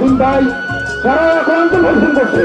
চিন্তায় যারা আক্রান্ত পরিশ্রম করছে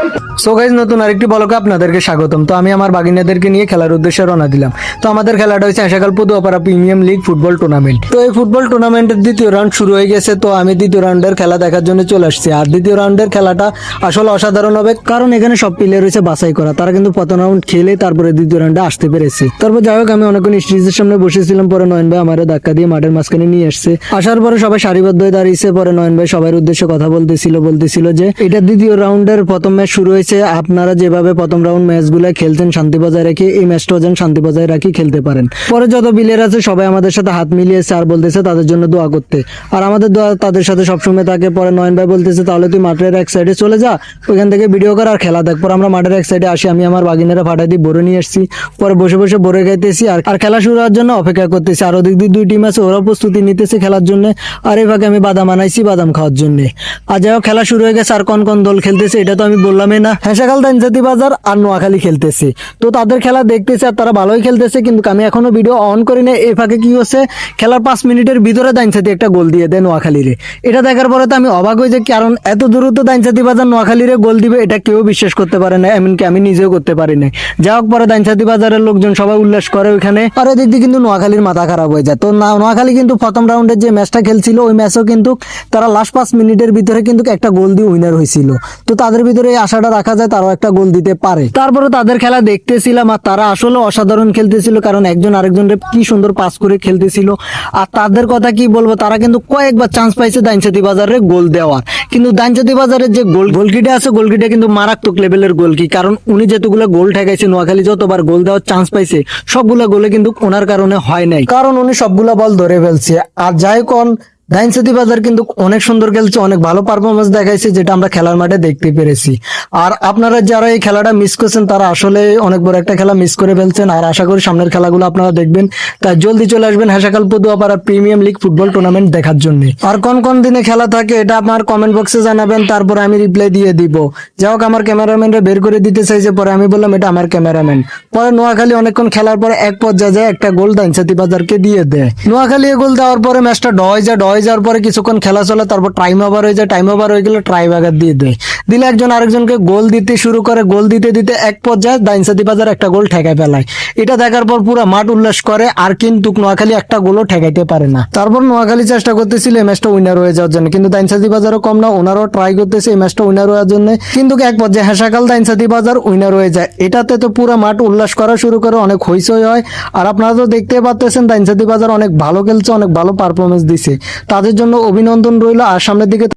এই সো গাইজ নতুন আরেকটি বলকে আপনাদেরকে স্বাগতম। তো আমি আমার বাগিনাদেরকে নিয়ে খেলার উদ্দেশ্যে রওনা দিলাম। তো আমাদের খেলাটা হচ্ছে Ashakal Paduapara premium league football tournament তো এই ফুটবল টুর্নামেন্টের দ্বিতীয় রাউন্ড শুরু হয়ে গেছে। তো আমি দ্বিতীয় রাউন্ডের খেলা দেখার জন্য চলে আসছি। আর দ্বিতীয় রাউন্ডের খেলাটা আসলে অসাধারণ হবে, কারণ এখানে সব প্লেয়ার রয়েছে বাছাই করা। তারা কিন্তু প্রথম রাউন্ড খেলে তারপরে দ্বিতীয় রাউন্ডে আসতে পেরেছে। তারপর যাই হোক, আমি অনেকক্ষণ স্টেজের সামনে বসেছিলাম। পরে নয়ন ভাই আমার ধাক্কা দিয়ে মাঠের মাঝখানে নিয়ে আসছে। আসার পরে সবাই সারিবদ্ধ হয়ে দাঁড়িয়েছে। পরে নয়ন ভাই সবার উদ্দেশ্যে কথা বলতেছিল বলতেছিল যে এটা দ্বিতীয় রাউন্ডের প্রথম ম্যাচ শুরু হয়েছে। আপনারা যেভাবে প্রথম রাউন্ড ম্যাচগুলো খেলতেন শান্তি বজায় রেখে, এই ম্যাচটাও যেন শান্তি বজায় রাখি খেলতে পারেন। পরে যত বিলের আছে, সবাই আমাদের সাথে হাত মিলিয়েছে আর বলতেছে তাদের জন্য দোয়া করতে। আর আমাদের দোয়া তাদের সাথে সবসময় থাকে। পরে নয়ন ভাই বলতেছে, তাহলে তুই মাঠের এক সাইডে চলে যা, ওইখান থেকে ভিডিও কর আর খেলা দেখ। পরে আমরা মাঠের এক সাইডে আসি, আমি আমার বাগিনারা ফাটাই দিয়ে বড়ে নিয়ে আসছি। পরে বসে বসে বড়ে খাইতেছি আর আর খেলা শুরু হওয়ার জন্য অপেক্ষা করতেছি। আর ওদিক দিয়ে দুই টিম আছে ওরা প্রস্তুতি নিতেছে খেলার জন্য। আর এই ভাগে আমি বাদাম আনাইছি বাদাম খাওয়ার জন্য। আর যাই খেলা শুরু হয়ে গেছে, আর কোন কোন দল খেলতেছে, এটা তো আমি বললামই না। হেসাকাল দানজাতি বাজার আর নোয়াখালী খেলতেছে। তো তাদের খেলা দেখতেছে আর তারা ভালোই খেলতেছে, কিন্তু আমি এখনও ভিডিও অন করি না এই ফাঁকে কি হচ্ছে? খেলার পাঁচ মিনিটের ভিতরে দাইনসাতি একটা গোল দিয়ে দেয় নোয়াখালীরে। এটা দেখার পরে তো আমি অবাক হয়ে যাই কারণ এত দ্রুত দাইনসাতি বাজার নোয়াখালীরে গোল দিবে, এটা কেউ বিশ্বাস করতে পারে না, এমনকি আমি নিজেও করতে পারি না যা হোক, পরে দাইনসাতি বাজারের লোকজন সবাই উল্লাস করে ওইখানে। আর এদিক দিয়ে কিন্তু নোয়াখালীর মাথা খারাপ হয়ে যায়। তো নোয়াখালী কিন্তু প্রথম রাউন্ডের যে ম্যাচটা খেলছিল, ওই ম্যাচও কিন্তু তারা লাস্ট পাঁচ মিনিটের ভিতরে কিন্তু একটা গোল দিয়ে উইনার হয়েছিল। তো তাদের ভিতরে এই আশাটা রাখা যায়, তারাও একটা গোল দিতে পারে। তারপরে তাদের খেলা দেখতেছিলাম আর তারা আসলে অসাধারণ খেলতেছিল, কারণ একজন আরেকজনের কি সুন্দর পাস করে খেলতেছিল। আর তাদের কথা কি বলব, তারা কিন্তু কয়েকবার চান্স পাইছে দাইনসাতি বাজারে গোল দেওয়ার। কিন্তু দাইনসাতি বাজারের যে গোল গোলকিটা আছে, গোলকিটা কিন্তু মারাত্মক লেভেলের গোল কি? কারণ উনি যেতগুলো গোল ঠেকাইছে, নোয়াখালী যতবার গোল দেওয়ার চান্স পাইছে, সবগুলা গোলে কিন্তু ওনার কারণে হয় নাই। কারণ উনি সবগুলা বল ধরে ফেলছে। আর যাই কোন দাইনসাতি বাজার কিন্তু অনেক সুন্দর খেলছে, অনেক ভালো পারফরমেন্স দেখাইছে, যেটা আমরা খেলার মাঠে দেখতে পেরেছি। আর আপনারা যারা এই খেলাটা মিস করছেন, তারা আসলে অনেক বড় একটা খেলা মিস করে ফেলছেন। আর আশা করি সামনের খেলাগুলো আপনারা দেখবেন। তাই জলদি চলে আসবেন Hasakal Paduapara premium league football tournament দেখার জন্য। আর কোন কোন দিনে খেলা থাকে, এটা আমার কমেন্ট বক্সে জানাবেন, তারপর আমি রিপ্লাই দিয়ে দিব। যাই হোক, আমার ক্যামেরাম্যানরা বের করে দিতে চাইছে, পরে আমি বললাম, এটা আমার ক্যামেরাম্যান পরে নোয়াখালী অনেকক্ষণ খেলার পরে এক পর্যায়ে যায়, একটা গোল দাইনসাতি বাজারকে দিয়ে দেয়। নোয়াখালী গোল দেওয়ার পরে ম্যাচটা ডয় যায় ডয় যাওয়ার পরে কিছুক্ষণ খেলা চলে, তারপর টাইম ওভার হয়ে যায় টাইম ওভার হয়ে গেলে ট্রাই বাগার দিয়ে দেয়। দিলে একজন আরেকজনকে গোল দিতে শুরু করে, গোল দিতে দিতে এক পর্যায়ে দাইনসাতি বাজার একটা গোল ঠেকাই ফেলায়। এটা দেখার পর পুরো মাঠ উল্লাস করে, আর কিন্তু নোয়াখালী একটা গোলও ঠেকাইতে পারে না। তারপর নোয়াখালী চেষ্টা করতেছিল এই ম্যাচটা উইনার হয়ে যাওয়ার জন্য, কিন্তু দাইনসাতি বাজারও কম না, ওনারও ট্রাই করতেছে এই ম্যাচটা উইনার হওয়ার জন্য। কিন্তু এক পর্যায়ে হেসাকাল দাইনসাতি বাজার উইনার হয়ে যায়। এটাতে তো পুরো মাঠ উল্লাস করা শুরু করে, অনেক হইচই হয়। আর আপনারা তো দেখতে পাচ্ছেন দাইনসাতি বাজার অনেক ভালো খেলছে, অনেক ভালো পারফরমেন্স দিছে। তাদের জন্য অভিনন্দন রইল, আর সামনের দিকে